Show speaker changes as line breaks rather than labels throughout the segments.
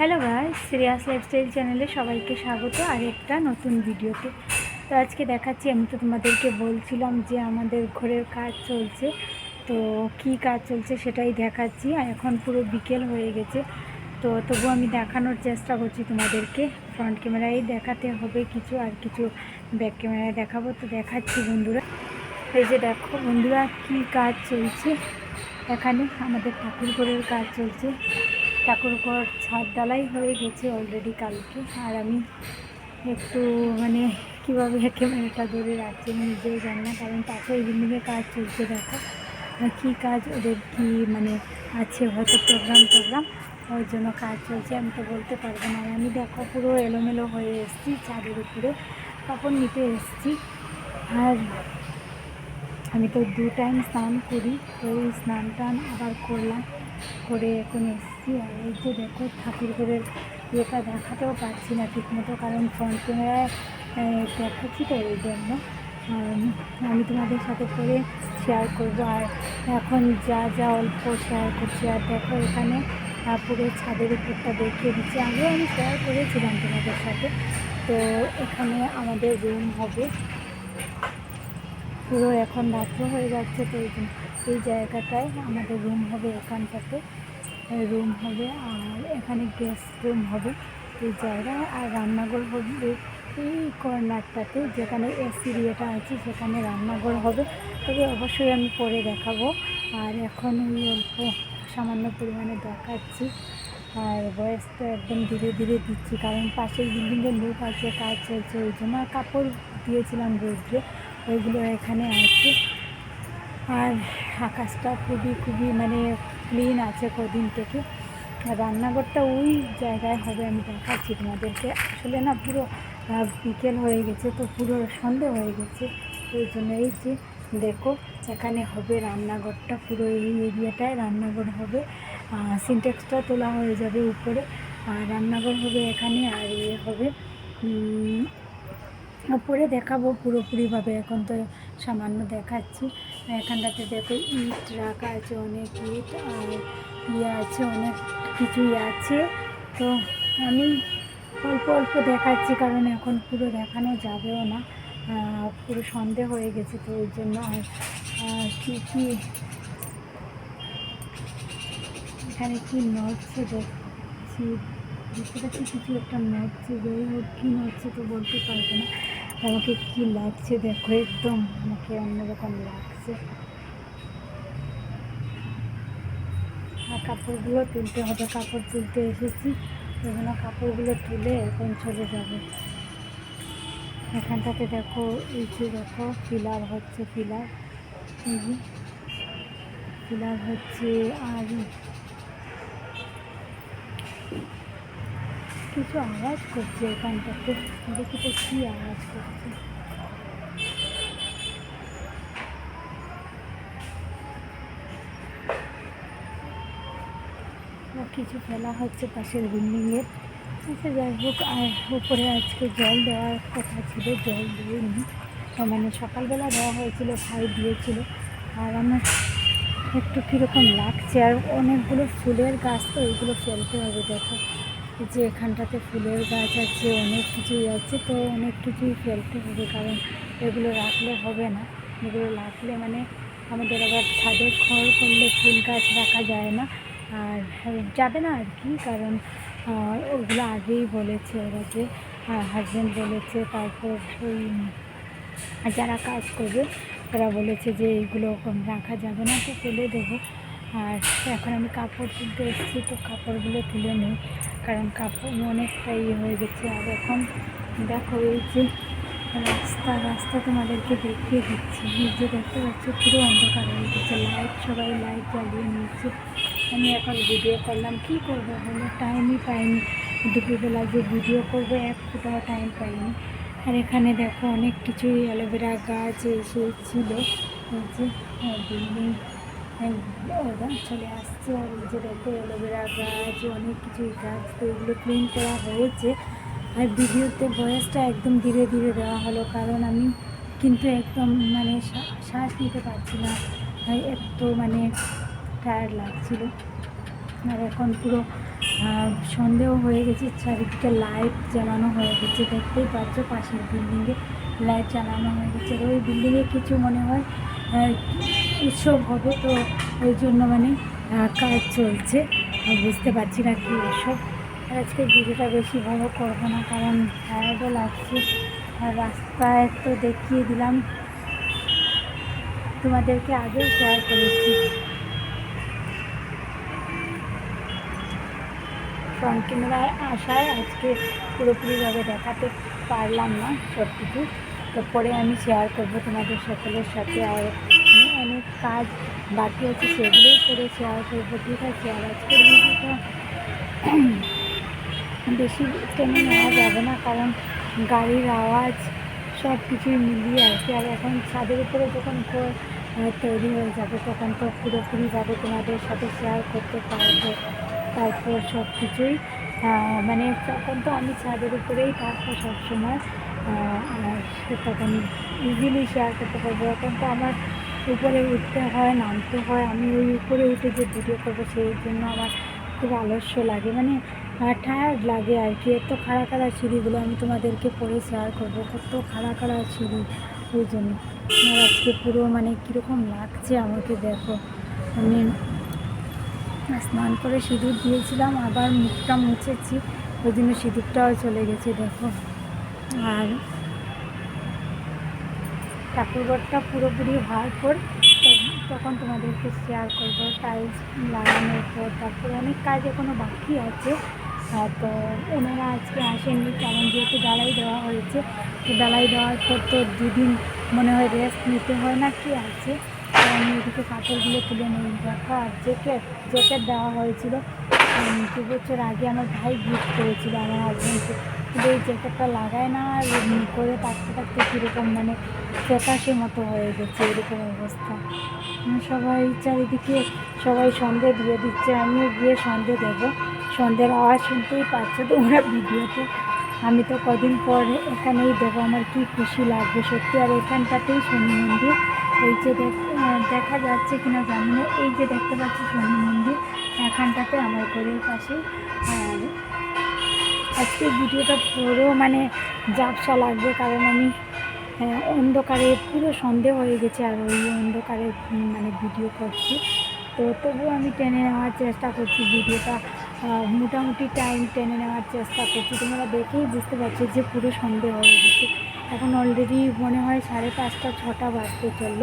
Hello ভাই serious lifestyle চ্যানেলে সবাইকে স্বাগত আর একটা নতুন ভিডিওতে। তো আজকে দেখাচ্ছি, আমি তো তোমাদেরকে বলছিলাম যে আমাদের ঘরের কাজ চলছে। তো কি কাজ চলছে সেটাই দেখাচ্ছি। আর এখন পুরো বিকেল হয়ে গেছে। তো তবু আমি দেখানোর চেষ্টা করছি তোমাদেরকে। ফ্রন্ট ক্যামেরায় দেখাতে হবে কিছু আর কিছু ব্যাক ক্যামেরায় দেখাবো। তো দেখাচ্ছি বন্ধুরা। এই যে দেখো বন্ধুরা, কি কাজ চলছে? এখানে আমাদের ঠাকুর ঘরের কাজ চলছে। ঠাকুর ঘর ছাদ ডালাই হয়ে গেছে অলরেডি কালকে। আর আমি একটু মানে কীভাবে ক্যামেরাটা ধরে রাখছি আমি নিজেও জানি না, কারণ পাশে এই কাজ চলছে দেখো। কী কাজ ওদের কি মানে আছে হয়তো প্রোগ্রাম টোগ্রাম, ওর জন্য কাজ চলছে, আমি তো বলতে পারব না। আমি দেখো পুরো এলোমেলো হয়ে এসেছি ছাদের উপরে, তখন নিতে এসেছি। আর আমি তো দু টাইম স্নান করি, তো এই স্নান টান আবার করলাম, করে এখন এসেছি। আর এই যে দেখো ঠাকুর ঘরের ইয়েটা দেখাতেও পারছি না ঠিকমতো, কারণ ফ্রন্ট ক্যামেরায় দেখাচ্ছি তো এই জন্য। আমি তোমাদের সাথে করে শেয়ার করব। আর এখন যা যা অল্প শেয়ার করছি, আর দেখো এখানে পুরো ছাদের উপরটা দেখিয়ে দিচ্ছি। আগেও আমি শেয়ার করেছিলাম তোমাদের সাথে। তো এখানে আমাদের রুম হবে। পুরো এখন রাত্র হয়ে যাচ্ছে তো এই এই জায়গাটায় আমাদের রুম হবে এখানটাতে রুম হবে আর এখানে গেস্ট রুম হবে এই জায়গায়। আর রান্নাঘর হবে এই কর্নারটাতে যেখানে এসি ইয়েটা আছে সেখানে রান্নাঘর হবে। তবে অবশ্যই আমি পরে দেখাবো। আর এখন ওই অল্প সামান্য পরিমাণে দেখাচ্ছি। আর বয়স তো একদম ধীরে ধীরে দিচ্ছি, কারণ পাশের বিল্ডিংয়ের লোক আছে, কাজ চলছে, ওই জন্য কাপড় দিয়েছিলাম রোদ্রে। ওইগুলো এখানে আছে। আর আকাশটা খুবই খুবই মানে ক্লিন আছে কদিন থেকে। আর রান্নাঘরটা ওই জায়গায় হবে, আমি দেখাচ্ছি তোমাদেরকে। আসলে না পুরো বিকেল হয়ে গেছে, তো পুরো সন্ধে হয়ে গেছে। ওই জন্য এই যে দেখো, এখানে হবে রান্নাঘরটা, পুরো এই এরিয়াটায় রান্নাঘর হবে। সিনটেক্সটা তোলা হয়ে যাবে উপরে। আর রান্নাঘর হবে এখানে, আর ইয়ে হবে উপরে দেখাবো পুরোপুরিভাবে, এখন তো সামান্য দেখাচ্ছি। এখানটাতে দেখো ইট রাখা আছে, অনেক ইট, আর ইয়ে আছে, অনেক কিছুই আছে। তো আমি অল্প অল্প দেখাচ্ছি, কারণ এখন পুরো দেখানো যাবেও না। পুরো সন্ধে হয়ে গেছে, তো ওই জন্য আর কী কী? এখানে কি নড়ছে দেখছি। পাচ্ছি কিছু একটা নড়ছে, যাই হোক, কী নড়ছে তো বলতে পারব না। আমাকে কি লাগছে দেখো, একদম আমাকে অন্যরকম লাগছে। আর কাপড়গুলো তুলতে হবে, কাপড় তুলতে এসেছি। এগুলো কাপড়গুলো তুলে এখন চলে যাবে। এখানটাতে দেখো, এই যে দেখো, ফিলার হচ্ছে, ফিলার। ফিলার হচ্ছে আর কিছু আওয়াজ করছে এখানটাতে। দেখি তো কী আওয়াজ করছে। কিছু ফেলা হচ্ছে পাশের বিল্ডিংয়ের আচ্ছা যাই হোক, আর উপরে আজকে জল দেওয়ার কথা ছিল, জল দিইনি। মানে সকালবেলা দেওয়া হয়েছিল ভাই দিয়েছিল। আর আমার একটু কীরকম লাগছে, আর অনেকগুলো ফুলের গাছ তো ওইগুলো ফেলতে হবে, দেখো। যে এখানটাতে ফুলের গাছ আছে, অনেক কিছুই আছে, তো অনেক কিছুই ফেলতে হবে, কারণ এগুলো রাখলে হবে না। এগুলো রাখলে মানে আমাদের আবার ছাদে ঘর করলে ফুল গাছ রাখা যায় না। আর যাবে না আর কি, কারণ ওগুলো আগেই বলেছে ওরা যে হাজব্যান্ড বলেছে, তারপর ওই যারা কাজ করবে তারা বলেছে যে এইগুলো রাখা যাবে না, তো ফেলে দেবো। আর এখন আমি কাপড় তুলতে এসেছি, তো কাপড়গুলো তুলে নিই। কারণ কাপড় অনেকটা ইয়ে হয়ে গেছে। আর এখন দেখো এই যে রাস্তা রাস্তা তোমাদেরকে দেখিয়ে দিচ্ছি। যে দেখতে পাচ্ছ, পুরো অন্ধকার হয়ে গেছে। লাইট সবাই লাইট জ্বালিয়ে নিচ্ছে আমি এখন ভিডিও করলাম। কী করব হলো টাইমই পাইনি। দুপুরবেলা যে ভিডিও করব, এক ফুটাও টাইম পাইনি। আর এখানে দেখো অনেক কিছুই অ্যালোভেরা গাছ এসে ছিল। এই যে বিল্ডিং চলে আসছে, আর যে দেখো, অ্যালোভেরা গাছ, অনেক কিছুই গাছ, তো এগুলো ক্লিন করা হয়েছে। আর ভিডিওতে ভয়েসটা একদম ধীরে ধীরে দেওয়া হলো, কারণ আমি কিন্তু একদম মানে শ্বাস নিতে পারছি না। এত মানে টায়ার্ড লাগছিল। আর এখন পুরো সন্ধেও হয়ে গেছে, চারিদিকে লাইট জ্বালানো হয়ে গেছে, দেখতেই পাচ্ছ পাশের বিল্ডিংয়ে লাইট জ্বালানো হয়ে গেছে। ওই বিল্ডিংয়ে কিছু মনে হয় উৎসব হবে, তো ওই জন্য মানে কাজ চলছে। বুঝতে পারছি না কি এসব আজকে ভিডিওটা বেশি ভালো করব না, কারণ টায়ার্ডও লাগছে। আর রাস্তায় তো দেখিয়ে দিলাম। তোমাদেরকে আগেও শেয়ার করেছি। ফ্রন্ট ক্যামেরায় আসায় আজকে পুরোপুরিভাবে দেখাতে পারলাম না সব কিছু তো পরে আমি শেয়ার করব তোমাদের সকলের সাথে, আর কাজ বাকি আছে সেগুলোই করে শেয়ার করব ঠিক আছে আর আজকের ভিডিওটা বেশি টেনে নেওয়া যাবে না, কারণ গাড়ির আওয়াজ সব কিছুই মিলিয়ে আছে আর এখন ছাদের উপরে যখন তৈরি হয়ে যাবে, তখন তো পুরোপুরিভাবে তোমাদের সাথে শেয়ার করতে পারব। তারপর সব কিছুই মানে তখন তো আমি ছাদের উপরেই থাকব সবসময় তখন ইজিলি শেয়ার করতে পারব। এখন তো আমার উপরে উঠতে হয়, নামতে হয়। আমি ওই উপরে উঠে যে ভিডিও করব, সেই জন্য আমার খুব আলস্য লাগে। মানে টায়ার্ড লাগে আর কি। এত খাড়া খাড়া সিঁড়িগুলো আমি তোমাদেরকে পরে শেয়ার করব। কত খাড়া খাড়া সিঁড়ি, ওই জন্য। আর আজকে পুরো মানে কীরকম লাগছে আমাকে, দেখো। আমি স্নান করে সিঁদুর দিয়েছিলাম, আবার মুখটা মুছেছি। ওই জন্য সিঁদুরটাও চলে গেছে, দেখো। আর ঠাকুরঘরটা পুরোপুরি হওয়ার পর তখন- তোমাদেরকে শেয়ার করব। টাইলস লাগানোর পর তারপর অনেক কাজ এখনও বাকি আছে। তো ওনারা আজকে আসেননি, কারণ যেহেতু ডালাই দেওয়া হয়েছে, তো ডালাই দেওয়ার পর তো দুদিন মনে হয় রেস্ট নিতে হয় না, কি আছে? আমি এদিকে কাপড়গুলো তুলে নিই। দেখো, আর জ্যাকেট জ্যাকেট দেওয়া হয়েছিল। দু বছর আগে আমার ভাই গিফট করেছিল আমার হাজব্যান্ডকে কিন্তু এই জ্যাকেটটা লাগায় না আর করে থাকতে থাকতে কীরকম মানে ফ্যাকাশে মতো হয়ে গেছে এরকম অবস্থা। সবাই চারিদিকে সবাই সন্ধে দিয়ে দিচ্ছে, আমিও গিয়ে সন্ধে দেবো। সন্ধ্যের আওয়াজ শুনতেই পাচ্ছ তোমরা ভিডিওতে। আমি তো কদিন পর এখানেই দেবো, আমার কি খুশি লাগবে সত্যি। আর এখানটাতেই শনি মন্দির। এই যে দেখ- যাচ্ছে কিনা জানি না। এই যে দেখতে পাচ্ছি শনি মন্দির, এখানটাতে ঘরের পাশে। আর আজকে ভিডিওটা পুরো মানে জাপসা লাগবে কারণ আমি হ্যাঁ, অন্ধকারে পুরো সন্দেহ হয়ে গেছে আর ওই অন্ধকারে মানে ভিডিও করছি। তো তবুও আমি টেনে নেওয়ার চেষ্টা করছি ভিডিওটা। মোটামুটি টাইম টেনে নেওয়ার চেষ্টা করছি। তোমরা দেখেই বুঝতে পারছ যে পুরো সন্দেহ হয়ে গেছে। এখন অলরেডি মনে হয় সাড়ে পাঁচটা ছটা বাজতে চলল।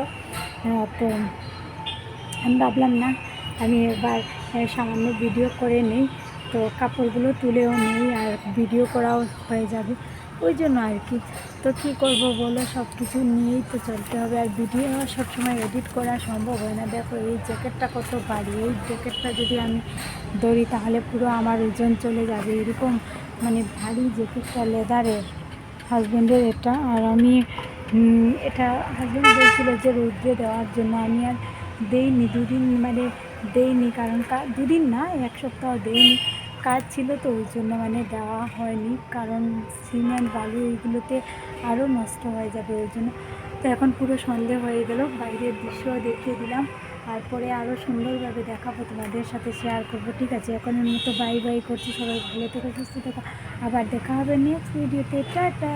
তো আমি ভাবলাম না আমি এবার সামান্য ভিডিও করে নিই। তো কাপড়গুলো তুলেও নিই আর ভিডিও করাও হয়ে যাবে। ওই জন্য আর কি। তো কী করব বলো? সব কিছু নিয়েই তো চলতে হবে। আর ভিডিও সবসময় এডিট করা সম্ভব হয় না। দেখো, এই জ্যাকেটটা কত ভারী। এই জ্যাকেটটা যদি আমি ধরি, তাহলে পুরো আমার ওজন চলে যাবে। এরকম মানে ভারী জ্যাকেটটা লেদারের হাজব্যান্ডের এটা। আর আমি এটা হাজব্যান্ড বলছিল যে রৌদ্রে দেওয়ার জন্য। আমি আর দেইনি। দুদিন মানে দেইনি কারণ দুদিন না, এক সপ্তাহ দেইনি কাজ ছিল তো, ওই জন্য মানে দেওয়া হয়নি, কারণ সিমেন্ট বালু এইগুলোতে আরও নষ্ট হয়ে যাবে ওই জন্য। তো এখন পুরো সন্ধে হয়ে গেল, বাইরের দৃশ্য দেখিয়ে দিলাম। তারপরে আরও সুন্দরভাবে দেখাবো, তোমাদের সাথে শেয়ার করব। ঠিক আছে, এখন এখনের মতো বাই বাই করছি, সবাই ভালো থেকে, সুস্থ থেকো। আবার দেখা হবে নেক্সট ভিডিওতে টাটা!